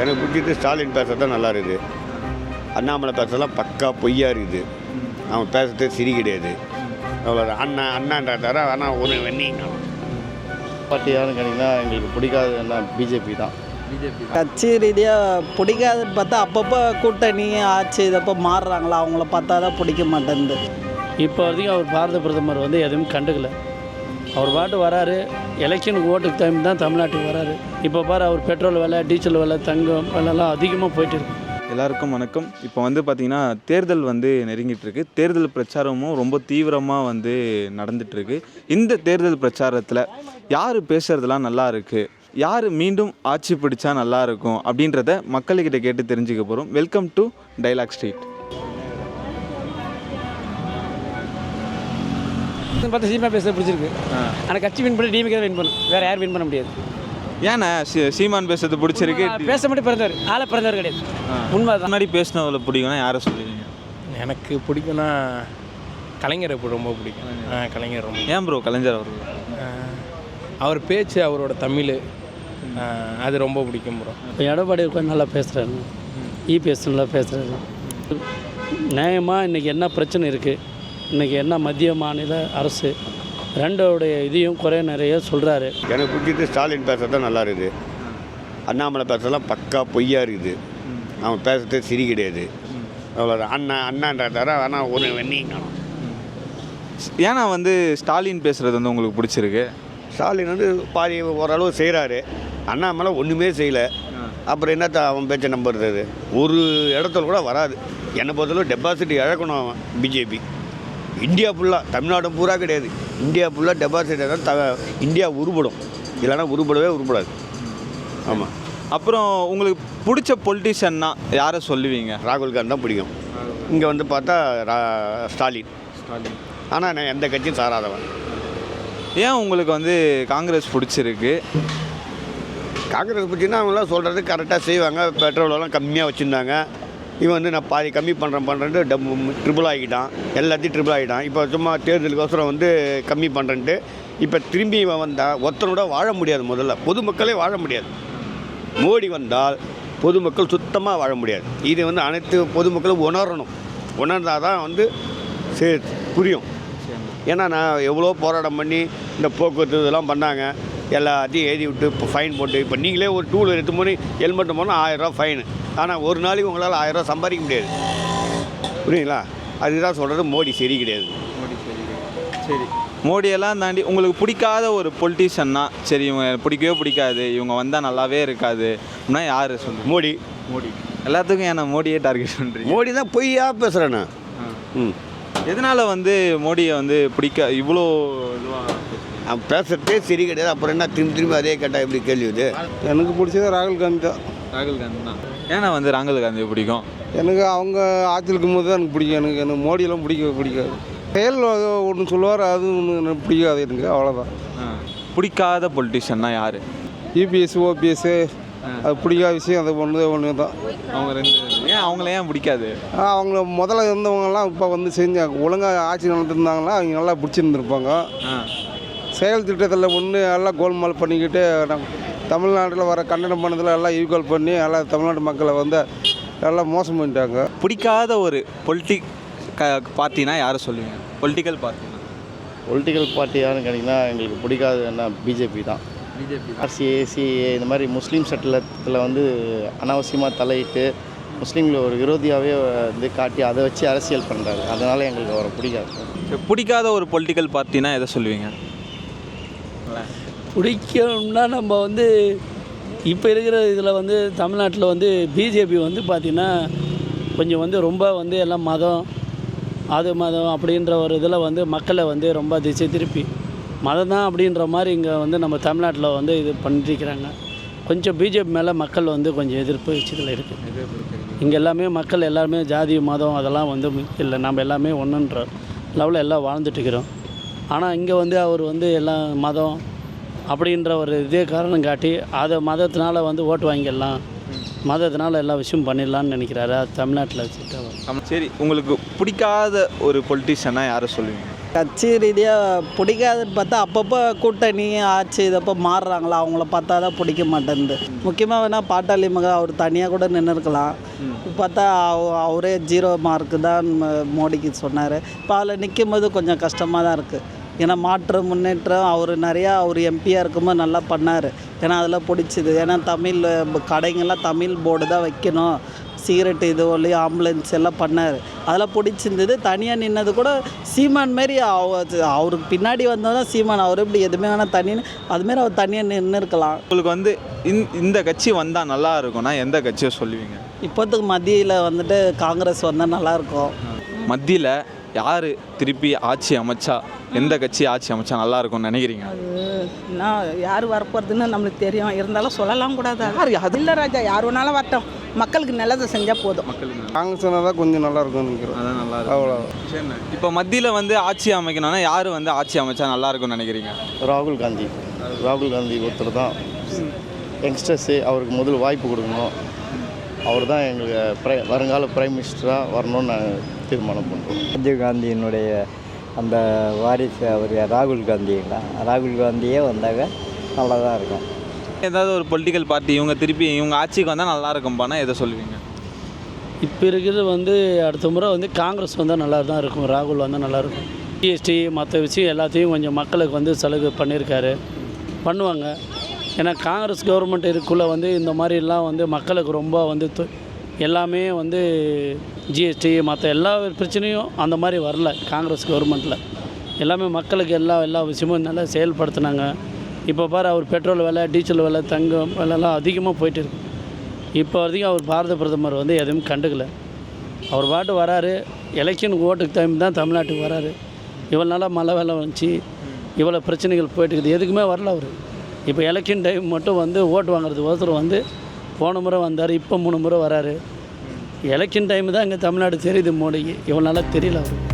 எனக்கு பிடிச்சது ஸ்டாலின் பேசுறது தான் நல்லா இருக்குது. அண்ணாமலை பேசுறதெல்லாம் பக்கா பொய்யா இருக்குது. அவன் பேசுறது சரி கிடையாது. அவ்வளோதான் அண்ணா அண்ணான்ற தவிர ஆனால் ஒரு வெண்ணி பார்ட்டி யாருன்னு கேட்டிங்கன்னா எங்களுக்கு பிடிக்காது என்ன பிஜேபி தான். பிஜேபி கட்சி ரீதியாக பிடிக்காதுன்னு பார்த்தா அப்பப்போ கூட்டணி ஆட்சி இதப்போ மாறுறாங்களா? அவங்கள பார்த்தா தான் பிடிக்க மாட்டேங்குது. இப்போ வரைக்கும் அவர் பாரத பிரதமர் வந்து எதுவும் கண்டுக்கல. அவர் பாட்டு வராரு எலெக்ஷனுக்கு ஓட்டுக்கு டைம் தான் தமிழ்நாட்டுக்கு வராரு. இப்போ பாரு அவர் பெட்ரோல் விலை டீசல் விலை தங்கம் விலைலாம் அதிகமாக போயிட்டு இருக்கு. எல்லாருக்கும் வணக்கம். இப்போ வந்து பார்த்திங்கன்னா தேர்தல் வந்து நெருங்கிட்டுருக்கு தேர்தல் பிரச்சாரமும் ரொம்ப தீவிரமாக வந்து நடந்துகிட்ருக்கு இந்த தேர்தல் பிரச்சாரத்தில் யார் பேசுகிறதுலாம் நல்லா இருக்குது யார் மீண்டும் ஆட்சி பிடிச்சா நல்லாயிருக்கும் அப்படின்றத மக்கள்கிட்ட கேட்டு தெரிஞ்சுக்க போகிறோம் வெல்கம் டு டைலாக் ஸ்ட்ரீட் பார்த்து சீமா பேச பிடிச்சிருக்கு. ஆனால் கட்சி வின் பண்ணி டிஎம்கே வின் பண்ணும் வேறு யாரும் வின் பண்ண முடியாது. ஏன்னா சீ- சீமான் பேசுறது பிடிச்சிருக்கு. பேச மட்டும் பிறந்தவர். ஆளை பிறந்தவர் கிடையாது. உண்மை முன்னாடி பேசினவளை பிடிக்கும்னா யாரை சொல்லுவீங்க? எனக்கு பிடிக்கும்னா கலைஞரை இப்போ ரொம்ப பிடிக்கும். ஆ, கலைஞர் ரொம்ப ஏன் ப்ரோ கலைஞர் அவர்கள் ஆ, அவர் பேச்சு அவரோட தமிழ். அது ரொம்ப பிடிக்கும் ப்ரோ இப்போ எடப்பாடி உட்காந்து நல்லா பேசுகிறாரு இபிஎஸ் நல்லா பேசுகிறாரு நியாயமாக இன்றைக்கி என்ன பிரச்சனை இருக்குது இன்றைக்கி என்ன மத்திய மாநில அரசு ரெண்டோடைய இதையும் குறை நிறைய சொல்கிறாரு எனக்கு பிடிச்சது ஸ்டாலின் பேசுறது தான் நல்லா இருக்குது. அண்ணாமலை பேசுறதெல்லாம் பக்கா பொய்யா இருக்குது. அவன் பேசுறது சரி கிடையாது. அவ்வளோதான் அண்ணா அண்ணான்ற தவிர ஆனால் ஒரு வெண்ணி ஏன்னா வந்து ஸ்டாலின் பேசுறது வந்து உங்களுக்கு பிடிச்சிருக்கு? ஸ்டாலின் வந்து பாதி ஓரளவு செய்கிறாரு அண்ணாமலை ஒன்றுமே செய்யலை. அப்புறம் என்னத்த அவன் பேச்சை நம்புறது? ஒரு இடத்துல கூட வராது. என்னை பொறுத்தளவு டெபாசிட் இழக்கணும் அவன் பிஜேபி இந்தியா ஃபுல்லாக தமிழ்நாடு பூரா கிடையாது. இந்தியா ஃபுல்லாக டெபாசிட் தான் த இந்தியா உருப்படும். இல்லைன்னா உருப்படவே உருப்படாது. ஆமாம் அப்புறம் உங்களுக்கு பிடிச்ச பொலிட்டிஷியன்னா யாரை சொல்லுவீங்க? ராகுல் காந்தி தான் பிடிக்கும். இங்கே வந்து பார்த்தா ரா- ஸ்டாலின். ஆனால் நான் எந்த கட்சியும் சாராதவன். ஏன் உங்களுக்கு வந்து காங்கிரஸ் பிடிச்சிருக்கு? காங்கிரஸ் பற்றினா அவங்களாம் சொல்கிறது கரெக்டாக செய்வாங்க. பெட்ரோல் எல்லாம் கம்மியாக வச்சுருந்தாங்க. இவன் வந்து நான் பாதி கம்மி பண்ணுறேன் பண்ணுறேன்ட்டு டப் ட்ரிபிள் ஆகிட்டான். எல்லாத்தையும் ட்ரிபிள் ஆகிட்டான். இப்போ சும்மா தேர்தலுக்கோசரம் வந்து கம்மி பண்ணுறேன்ட்டு இப்போ திரும்பி இவன் வந்தால் ஒருத்தனோட வாழ முடியாது முதல்ல. பொதுமக்களே வாழ முடியாது. மோடி வந்தால் பொதுமக்கள் சுத்தமாக வாழ முடியாது. இது வந்து அனைத்து பொதுமக்களும் உணரணும். உணர்ந்தால் தான் வந்து சே புரியும். ஏன்னா நான் எவ்வளோ போராட்டம் பண்ணி இந்த போக்குவரத்து இதெல்லாம் பண்ணாங்க. எல்லாத்தையும் எழுதி விட்டு இப்போ ஃபைன் போட்டு இப்போ நீங்களே ஒரு டூ வீலர் எடுத்து போய் ஹெல்மெட் போனால் ஆயிரரூவா ஃபைனு ஆனால் ஒரு நாளைக்கு உங்களால் ஆயிரரூவா சம்பாதிக்க முடியாது. புரியுங்களா அதுதான் சொல்கிறது மோடி சரி கிடையாது. சரி மோடியெல்லாம் தாண்டி உங்களுக்கு பிடிக்காத ஒரு பொலிட்டிஷியன்னா சரி இவங்க பிடிக்கவே பிடிக்காது இவங்க வந்தால் நல்லாவே இருக்காது அப்படின்னா யார் சொல்லுங்க மோடி. மோடி. எல்லாத்துக்கும் ஏன்னா மோடியே டார்கெட் பண்ணுறீங்க மோடி தான் பொய்யா பேசுகிறேன் நான் ம். எதனால வந்து மோடியை வந்து பிடிக்க இவ்வளோ இதுவாக அவன் பேசுகிறதே சரி கிடையாது. அப்புறம் என்ன திரும்பி திரும்பி அதே கேட்டால் எப்படி கேள்வி இது எனக்கு பிடிச்சது ராகுல் காந்தி தான். ராகுல் காந்தி தான். ஏன்னா வந்து ராகுல் காந்தியை பிடிக்கும். எனக்கு அவங்க ஆட்சியில் இருக்கும்போது தான் எனக்கு பிடிக்கும். எனக்கு எனக்கு மோடியெல்லாம் பிடிக்க பிடிக்காது. செயல் ஒன்று சொல்லுவார் அது ஒன்று எனக்கு பிடிக்காது எனக்கு. அவ்வளோதான் பிடிக்காத பொலிட்டிஷியன்னா யார்? இபிஎஸ் ஓபிஎஸ் அது பிடிக்காத விஷயம் அது ஒன்று ஒன்று தான் அவங்க ரெண்டு ஏன் அவங்கள ஏன் பிடிக்காது? அவங்க முதல்ல இருந்தவங்கலாம் இப்போ வந்து செஞ்சாங்க ஒழுங்காக ஆட்சி நடத்திருந்தாங்கன்னா அவங்க நல்லா பிடிச்சிருந்துருப்பாங்க. செயல் திட்டத்தில் ஒன்று எல்லாம் கோல்மால் பண்ணிக்கிட்டு தமிழ்நாட்டில் வர கண்டனம் பண்ணதில் எல்லாம் ஈக்குவல் பண்ணி எல்லாம் தமிழ்நாட்டு மக்களை வந்து எல்லாம் மோசம் பண்ணிட்டாங்க. பிடிக்காத ஒரு பொலிட்டிக் பார்ட்டினா யாரை சொல்லுவீங்க? பொலிட்டிக்கல் பார்ட்டினா? பொலிட்டிக்கல் பார்ட்டி யாருன்னு கேட்டிங்கன்னா எங்களுக்கு பிடிக்காது என்ன பிஜேபி தான். பிஜேபி ஆர்சிஏ சிஏ இந்த மாதிரி முஸ்லீம் சட்டத்தில் வந்து அனாவசியமாக தலையிட்டு முஸ்லீம்களை ஒரு விரோதியாகவே வந்து காட்டி அதை வச்சு அரசியல் பண்ணுறாரு அதனால் எங்களுக்கு அவரை பிடிக்காது. பிடிக்காத ஒரு பொலிட்டிக்கல் பார்ட்டினா எதை சொல்லுவீங்க? பிடிக்கும்னா நம்ம வந்து இப்போ இருக்கிற இதில் வந்து தமிழ்நாட்டில் வந்து பிஜேபி வந்து பார்த்திங்கன்னா கொஞ்சம் வந்து ரொம்ப வந்து எல்லாம் மதம் அது மதம் அப்படின்ற ஒரு இதில் வந்து மக்களை வந்து ரொம்ப திசை திருப்பி. மதம் தான் அப்படின்ற மாதிரி இங்கே வந்து நம்ம தமிழ்நாட்டில் வந்து இது பண்ணிருக்கிறாங்க கொஞ்சம் பிஜேபி மேலே மக்கள் வந்து கொஞ்சம் எதிர்ப்பு விஷயத்தில் இருக்குது இங்கே எல்லாமே மக்கள் எல்லாருமே ஜாதி மதம் அதெல்லாம் வந்து இல்லை நம்ம எல்லாமே ஒன்றுன்ற லெவலில் எல்லாம் வாழ்ந்துட்டு இருக்கிறோம். ஆனால் இங்கே வந்து அவர் வந்து எல்லாம் மதம் அப்படின்ற ஒரு இதே காரணம் காட்டி அதை மதத்தினால வந்து ஓட்டு வாங்கிடலாம். மதத்தினால எல்லா விஷயம் பண்ணிடலான்னு நினைக்கிறாரு. அது தமிழ்நாட்டில் வச்சுட்டு சரி உங்களுக்கு பிடிக்காத ஒரு பொலிட்டிஷியனாக யாரை சொல்லுவீங்க? கட்சி ரீதியாக பிடிக்காதுன்னு பார்த்தா அப்பப்போ கூட்டணி ஆட்சி இதப்போ மாறுறாங்களா? அவங்கள பார்த்தா தான் பிடிக்க மாட்டேங்குது. முக்கியமாக வேணால் பாட்டாளி மகன் அவர் தனியாக கூட நின்று இருக்கலாம் பார்த்தா அவ- அவரே ஜீரோ மார்க்கு தான் ம- மோடிக்கு சொன்னார். இப்போ அதில் நிற்கும் போது கொஞ்சம் கஷ்டமாக தான் இருக்குது ஏன்னா மாற்றம் முன்னேற்றம் அவர் நிறையா அவர் எம்பியாக இருக்கும்போது நல்லா பண்ணார். ஏன்னா அதெல்லாம் பிடிச்சிது. ஏன்னா தமிழ் கடைங்கள்லாம் கடைங்கெல்லாம் தமிழ் போர்டு தான் வைக்கணும். சிகரெட் இது ஒல்லி ஆம்புலன்ஸ் எல்லாம் பண்ணார். அதெல்லாம் பிடிச்சிருந்தது. தனியாக நின்னது கூட சீமான் மாரி அவ- அவருக்கு பின்னாடி வந்தால் தான் சீமான். அவர் எப்படி எதுவுமே வேணால் தனின்னு அதுமாரி அவர் தனியாக நின்று இருக்கலாம். உங்களுக்கு வந்து இந் இந்த கட்சி வந்தால் நல்லா இருக்கும்னா எந்த கட்சியை சொல்லுவீங்க? இப்போத்துக்கு மத்தியில் வந்துட்டு காங்கிரஸ் வந்தால் நல்லாயிருக்கும் மத்தியில் யார் திருப்பி ஆட்சி அமைச்சா எந்த கட்சி ஆட்சி அமைச்சா நல்லா இருக்கும்னு நினைக்கிறீங்க? நான் யார் வரப்போகிறதுன்னு நம்மளுக்கு தெரியும். இருந்தாலும் சொல்லலாம் கூடாது. யார் அது இல்லை ராஜா யார் வேணாலும் வரட்டும். மக்களுக்கு நல்லதை செஞ்சால் போதும். மக்களுக்கு காங்கிரஸ் தான் கொஞ்சம் நல்லா இருக்கும்னு நினைக்கிறோம். அதான் நல்லா அவ்வளோ சரிண்ணே. இப்போ மத்தியில் வந்து ஆட்சி அமைக்கணும்னா யார் வந்து ஆட்சி அமைச்சா நல்லா இருக்கும்னு நினைக்கிறீங்க? ராகுல் காந்தி. ராகுல் காந்தி ஒருத்தர் தான். யங்ஸ்டர்ஸு அவருக்கு முதல் வாய்ப்பு கொடுக்கணும். அவர் தான் எங்களுக்கு பிரை வருங்கால பிரைம் மினிஸ்டராக வரணும்னு நாங்கள் தீர்மானம் பண்ணுறோம் ராஜீவ் காந்தியினுடைய அந்த வாரிசு அவர் ராகுல் காந்திங்களா? ராகுல் காந்தியே வந்தாங்க நல்லா தான் இருக்கும். ஏதாவது ஒரு பொலிட்டிக்கல் பார்ட்டி இவங்க திருப்பி இவங்க ஆட்சிக்கு வந்தால் நல்லா இருக்கும்பானா எதை சொல்லுவீங்க? இப்போ இருக்கிறது வந்து அடுத்த முறை வந்து காங்கிரஸ் வந்தால் நல்லா தான் இருக்கும் ராகுல் வந்தால் நல்லாயிருக்கும். ஜிஎஸ்டி மற்ற விஷயம் எல்லாத்தையும் கொஞ்சம் மக்களுக்கு வந்து சலுகை பண்ணியிருக்காரு. பண்ணுவாங்க. ஏன்னா காங்கிரஸ் கவர்மெண்ட் இருக்குள்ளே வந்து இந்த மாதிரிலாம் வந்து மக்களுக்கு ரொம்ப வந்து தொ- எல்லாமே வந்து ஜிஎஸ்டி மற்ற எல்லா பிரச்சனையும் அந்த மாதிரி வரல காங்கிரஸ் கவர்மெண்ட்டில் எல்லாமே மக்களுக்கு எல்லா எல்லா விஷயமும் நல்லா செயல்படுத்தினாங்க. இப்போ பாரு அவர் பெட்ரோல் விலை டீசல் விலை தங்கம் விலைலாம் அதிகமாக போயிட்டு இருக்கு. இப்போ வரைக்கும் அவர் பாரத பிரதமர் வந்து எதுவும் கண்டுக்கல. அவர் பாட்டு வராரு எலெக்ஷன் ஓட்டுக்கு டைம் தான் தமிழ்நாட்டுக்கு வராரு. இவ்வளோ நாளாக மழை வெள்ளம் வந்துச்சு இவ்வளோ பிரச்சனைகள் போயிட்டு இருக்குது. எதுக்குமே வரல அவர். இப்போ எலெக்ஷன் டைம் மட்டும் வந்து ஓட்டு வாங்குறது ஒருத்தர் வந்து போன முறை வந்தார் இப்போ மூணு முறை வராரு. எலெக்ஷன் டைம் தான் இங்கே தமிழ்நாடு தெரியுது மோடிக்கு. இவ்வளோ நாளாக தெரியல அவருக்கு.